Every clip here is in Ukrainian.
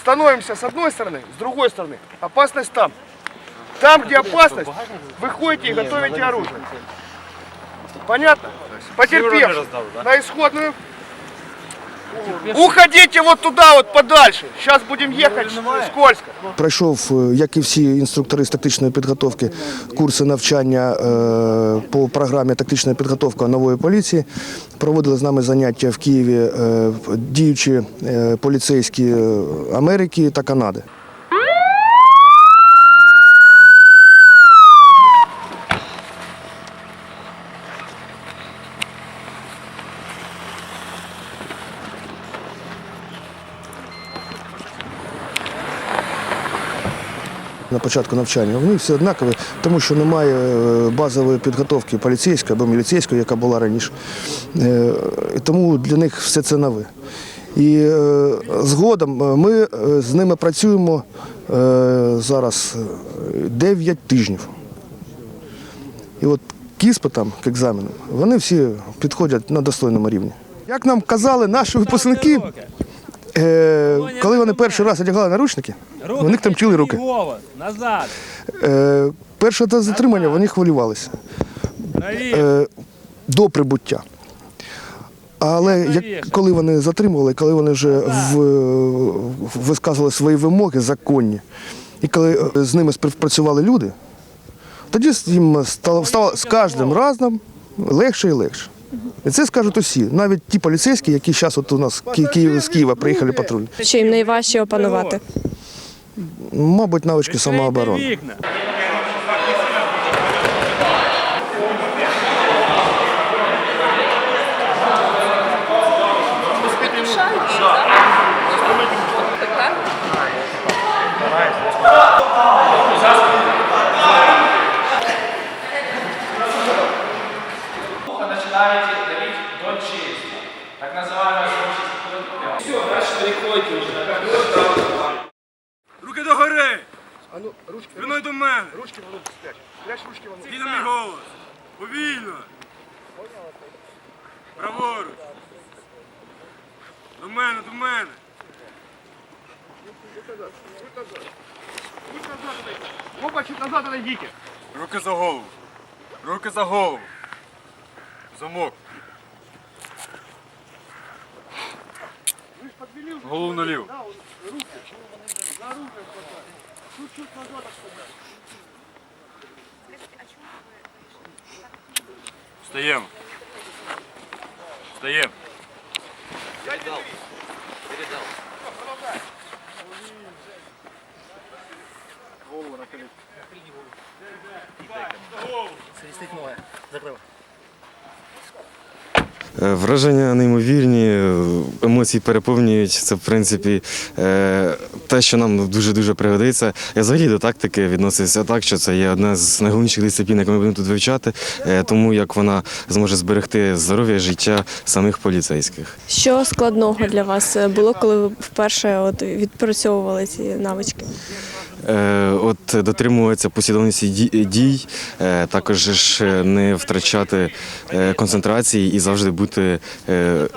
становимся с одной стороны, с другой стороны. Опасность там. Там, где опасность, вы ходите и готовите оружие. Понятно? Потерпевший на исходную. Уходите вот туда вот подальше. Сейчас будем ехать скользко. Пройшов, е, як і всі інструктори з тактичної підготовки, курси навчання е, по програмі тактична підготовка нової поліції. Проводили з нами заняття в Києві е, діючі поліцейські Америки та Канади. На початку навчання. Вони всі однакові, тому що немає е, базової підготовки поліцейської або міліцейської, яка була раніше. Е, Тому для них все це нове. І е, згодом ми з ними працюємо зараз 9 тижнів. І от к іспитам, к екзаменам, вони всі підходять на достойному рівні. Як нам казали наші випускники, е, коли вони перший раз одягали наручники, у них там вчили руки. Назад. Е, перше те затримання вони хвилювалися е, до прибуття. Але як, коли вони затримували, коли вони вже в, висказували свої вимоги законні, і коли е, з ними співпрацювали люди, тоді їм стало, стало з кожним разом легше і легше. І це скажуть усі, навіть ті поліцейські, які зараз от у нас з Києва приїхали патруль. Що їм найважче опанувати? Мабуть, навички самооборони. Вікна. До челюсти. Так называемая звучит. Все, дальше переходите уже на какой-то Руки догори! А ну, ручки, Спиною до мене! ручки внутрь спрячь. Спрячь ручки на мій голос! Повільно! Праворуч! До мене, до мене! Опа, чуть назад отойдите. Руки за голову! Руки за голову! Замок! Голову наліво! Встаємо! Встаємо! Е, Враження неймовірні, емоції переповнюють. Це, в принципі, е, те, що нам дуже-дуже пригодиться. Я взагалі до тактики відносився так, що це є одна з найголовніших дисциплін, яку ми будемо тут вивчати, е, тому як вона зможе зберегти здоров'я життя самих поліцейських. Що складного для вас було, коли ви вперше от відпрацьовували ці навички? Е, От дотримуватися послідовності дій, е, також ж не втрачати е, концентрації і завжди бути е, е,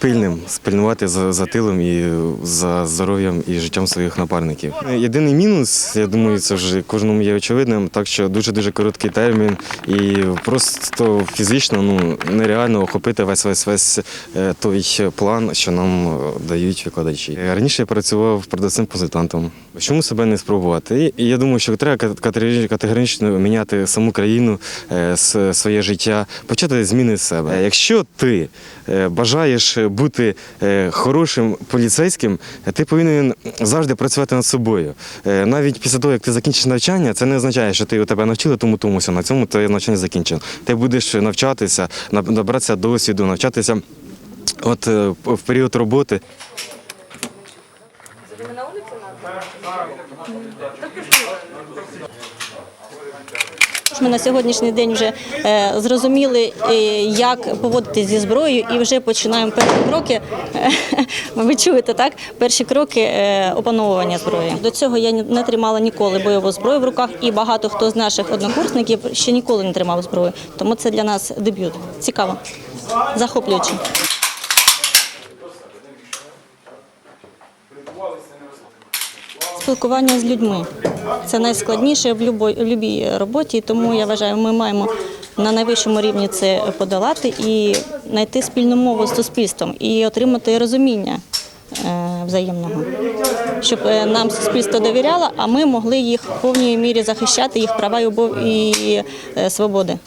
пильним, спильнувати за, за тилом і за здоров'ям і життям своїх напарників. Е, Єдиний мінус, я думаю, це вже кожному є очевидним, так що дуже дуже короткий термін і просто фізично ну нереально охопити весь весь весь е, той план, що нам е, дають викладачі. Е, Раніше я працював продавцем консультантом. Чому себе не спробувати? І я думаю, що треба категорично- міняти саму країну, е, своє життя, почати зміни з себе. Е, Якщо ти е, бажаєш бути хорошим поліцейським, ти повинен завжди працювати над собою. Навіть після того, як ти закінчиш навчання, це не означає, що ти у тебе навчили тому тому все, на цьому твоє навчання закінчено. Ти будеш навчатися, набратися досвіду, навчатися. От в період роботи Ми на сьогоднішній день вже е, зрозуміли, е, як поводитись зі зброєю, і вже починаємо перші кроки. е, Ви чуєте, так? Перші кроки опановування зброї. До цього я не тримала ніколи бойову зброю в руках, і багато хто з наших однокурсників ще ніколи не тримав зброю. Тому це для нас дебют. Цікаво, захоплююче. Спілкування з людьми це найскладніше в будь-якій роботі, тому я вважаю, ми маємо на найвищому рівні це подолати і знайти спільну мову з суспільством і отримати розуміння е, взаємного, щоб е, нам суспільство довіряло, а ми могли їх в повній мірі захищати, їх права і е, свободи.